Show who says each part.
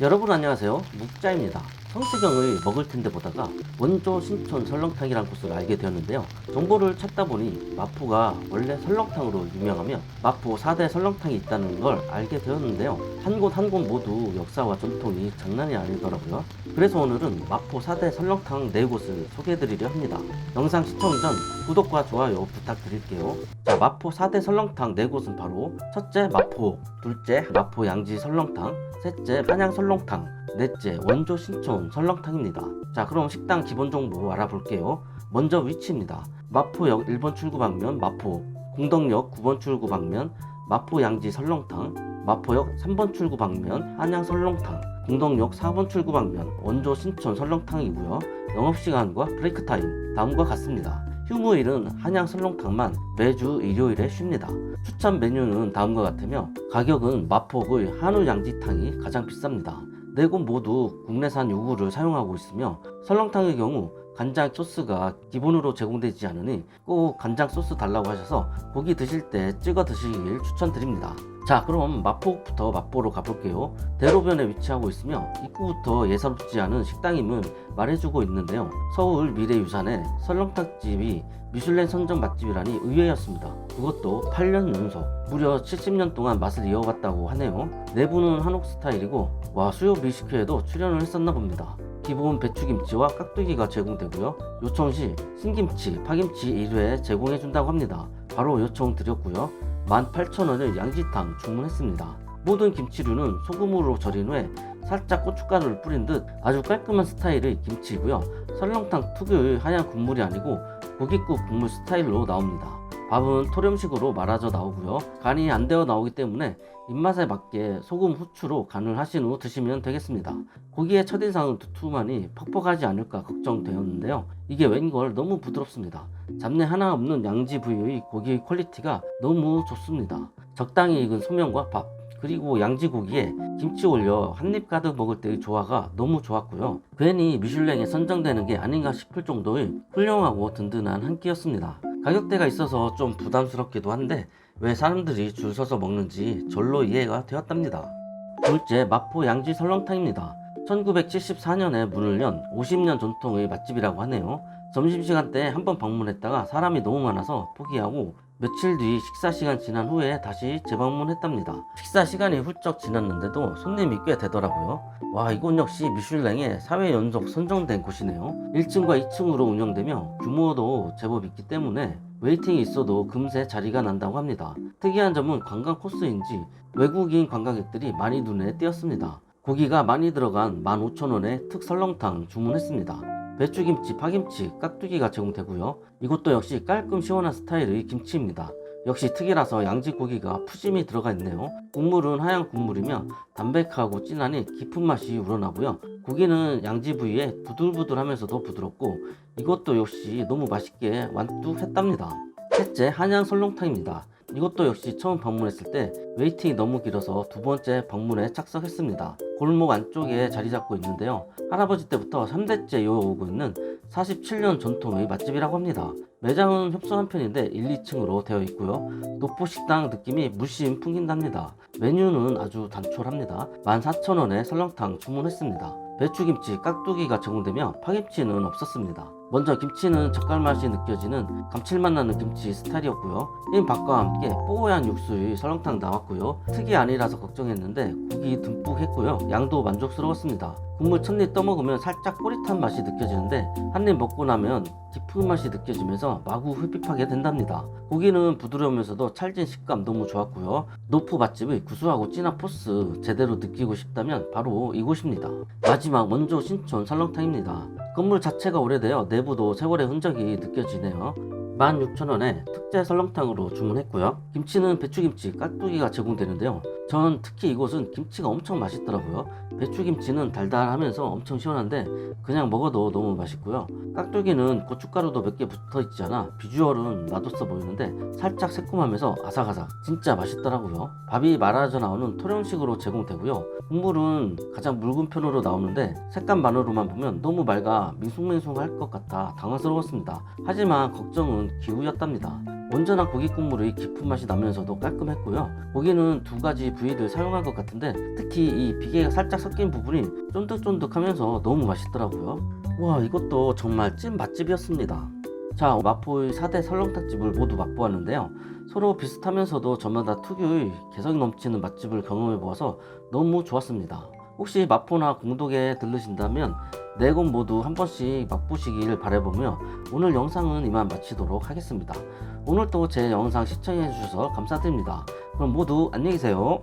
Speaker 1: 여러분 안녕하세요. 묵자입니다 성시경의 먹을 텐데 보다가 원조 신촌 설렁탕이라는 곳을 알게 되었는데요. 정보를 찾다 보니 마포가 원래 설렁탕으로 유명하며 마포 4대 설렁탕이 있다는 걸 알게 되었는데요. 한 곳 한 곳 모두 역사와 전통이 장난이 아니더라고요. 그래서 오늘은 마포 4대 설렁탕 4곳을 소개해드리려 합니다. 영상 시청 전 구독과 좋아요 부탁드릴게요. 자 마포 4대 설렁탕 4곳은 바로 첫째 마포 둘째 마포 양지 설렁탕 셋째 한양 설렁탕, 넷째 원조 신촌 설렁탕입니다. 자 그럼 식당 기본 정보 알아볼게요. 먼저 위치입니다. 마포역 1번 출구 방면 마포, 공덕역 9번 출구 방면 마포 양지 설렁탕, 마포역 3번 출구 방면 한양 설렁탕, 공덕역 4번 출구 방면 원조 신촌 설렁탕이고요. 영업시간과 브레이크 타임 다음과 같습니다. 휴무일은 한양 설렁탕만 매주 일요일에 쉽니다. 추천 메뉴는 다음과 같으며 가격은 마포의 한우 양지탕이 가장 비쌉니다. 네 곳 모두 국내산 요구를 사용하고 있으며 설렁탕의 경우 간장 소스가 기본으로 제공되지 않으니 꼭 간장 소스 달라고 하셔서 고기 드실 때 찍어 드시길 추천드립니다. 자 그럼 마포부터 마포로 가볼게요. 대로변에 위치하고 있으며 입구부터 예사롭지 않은 식당임을 말해주고 있는데요. 서울 미래유산의 설렁탕집이 미슐랭 선정 맛집이라니 의외였습니다. 그것도 8년 연속 무려 70년 동안 맛을 이어갔다고 하네요. 내부는 한옥 스타일이고 와 수요 뮤직회에도 출연을 했었나 봅니다. 기본 배추김치와 깍두기가 제공되고요. 요청 시 신김치, 파김치 1회 제공해준다고 합니다. 바로 요청 드렸고요. 18,000원의 양지탕 주문했습니다. 모든 김치류는 소금으로 절인 후에 살짝 고춧가루를 뿌린 듯 아주 깔끔한 스타일의 김치이고요. 설렁탕 특유의 하얀 국물이 아니고 고깃국 국물 스타일로 나옵니다. 밥은 토렴식으로 말아져 나오고요. 간이 안 되어 나오기 때문에 입맛에 맞게 소금, 후추로 간을 하신 후 드시면 되겠습니다. 고기의 첫인상은 두툼하니 퍽퍽하지 않을까 걱정되었는데요. 이게 웬걸 너무 부드럽습니다. 잡내 하나 없는 양지 부위의 고기의 퀄리티가 너무 좋습니다. 적당히 익은 소면과 밥, 그리고 양지 고기에 김치 올려 한 입 가득 먹을 때의 조화가 너무 좋았고요. 괜히 미슐랭에 선정되는 게 아닌가 싶을 정도의 훌륭하고 든든한 한 끼였습니다. 가격대가 있어서 좀 부담스럽기도 한데 왜 사람들이 줄 서서 먹는지 절로 이해가 되었답니다. 둘째 마포 양지 설렁탕입니다. 1974년에 문을 연 50년 전통의 맛집이라고 하네요. 점심시간 때 한 번 방문했다가 사람이 너무 많아서 포기하고 며칠 뒤 식사 시간 지난 후에 다시 재방문했답니다. 식사 시간이 훌쩍 지났는데도 손님이 꽤 되더라고요. 와 이곳 역시 미슐랭에 4회 연속 선정된 곳이네요. 1층과 2층으로 운영되며 규모도 제법 있기 때문에 웨이팅이 있어도 금세 자리가 난다고 합니다. 특이한 점은 관광 코스인지 외국인 관광객들이 많이 눈에 띄었습니다. 고기가 많이 들어간 15,000원의 특 설렁탕 주문했습니다. 배추김치, 파김치, 깍두기가 제공되고요. 이것도 역시 깔끔 시원한 스타일의 김치입니다. 역시 특이라서 양지 고기가 푸짐히 들어가 있네요. 국물은 하얀 국물이며 담백하고 진하니 깊은 맛이 우러나고요. 고기는 양지 부위에 부들부들하면서도 부드럽고 이것도 역시 너무 맛있게 완뚝했답니다. 셋째 한양 설렁탕입니다. 이것도 역시 처음 방문했을 때 웨이팅이 너무 길어서 두 번째 방문에 착석했습니다. 골목 안쪽에 자리 잡고 있는데요. 할아버지 때부터 3대째 이어오고 있는 47년 전통의 맛집이라고 합니다. 매장은 협소한 편인데 1, 2층으로 되어 있고요. 노포식당 느낌이 물씬 풍긴답니다. 메뉴는 아주 단촐합니다. 14,000원에 설렁탕 주문했습니다. 배추김치, 깍두기가 제공되며 파김치는 없었습니다. 먼저 김치는 젓갈 맛이 느껴지는 감칠맛 나는 김치 스타일이었고요. 흰 밥과 함께 뽀얀 육수의 설렁탕 나왔고요. 특이 아니라서 걱정했는데 고기 듬뿍 했고요. 양도 만족스러웠습니다. 국물 첫입 떠먹으면 살짝 꼬릿한 맛이 느껴지는데 한 입 먹고 나면 깊은 맛이 느껴지면서 마구 흡입하게 된답니다. 고기는 부드러우면서도 찰진 식감 너무 좋았고요. 노프 맛집의 구수하고 진한 포스 제대로 느끼고 싶다면 바로 이곳입니다. 마지막 원조 신촌 설렁탕입니다. 건물 자체가 오래되어 내부도 세월의 흔적이 느껴지네요. 16,000원에 특제 설렁탕으로 주문했고요. 김치는 배추김치, 깍두기가 제공되는데요. 전 특히 이곳은 김치가 엄청 맛있더라고요. 배추김치는 달달하면서 엄청 시원한데 그냥 먹어도 너무 맛있고요. 깍두기는 고춧가루도 몇 개 붙어 있지 않아 비주얼은 맛없어 보이는데 살짝 새콤하면서 아삭아삭 진짜 맛있더라고요. 밥이 말아져 나오는 토렴식으로 제공되고요. 국물은 가장 묽은 편으로 나오는데 색감만으로만 보면 너무 맑아 밍숭맹숭할 것 같아 당황스러웠습니다. 하지만 걱정은 기후였답니다. 온전한 고기 국물의 깊은 맛이 나면서도 깔끔했고요. 고기는 두 가지 부위를 사용한 것 같은데 특히 이 비계가 살짝 섞인 부분이 쫀득쫀득하면서 너무 맛있더라고요. 와 이것도 정말 찐 맛집이었습니다. 자 마포의 4대 설렁탕집을 모두 맛보았는데요. 서로 비슷하면서도 저마다 특유의 개성이 넘치는 맛집을 경험해 보아서 너무 좋았습니다. 혹시 마포나 공덕에 들르신다면 네 곳 모두 한 번씩 맛보시길 바라보며 오늘 영상은 이만 마치도록 하겠습니다. 오늘도 제 영상 시청해 주셔서 감사드립니다. 그럼 모두 안녕히 계세요.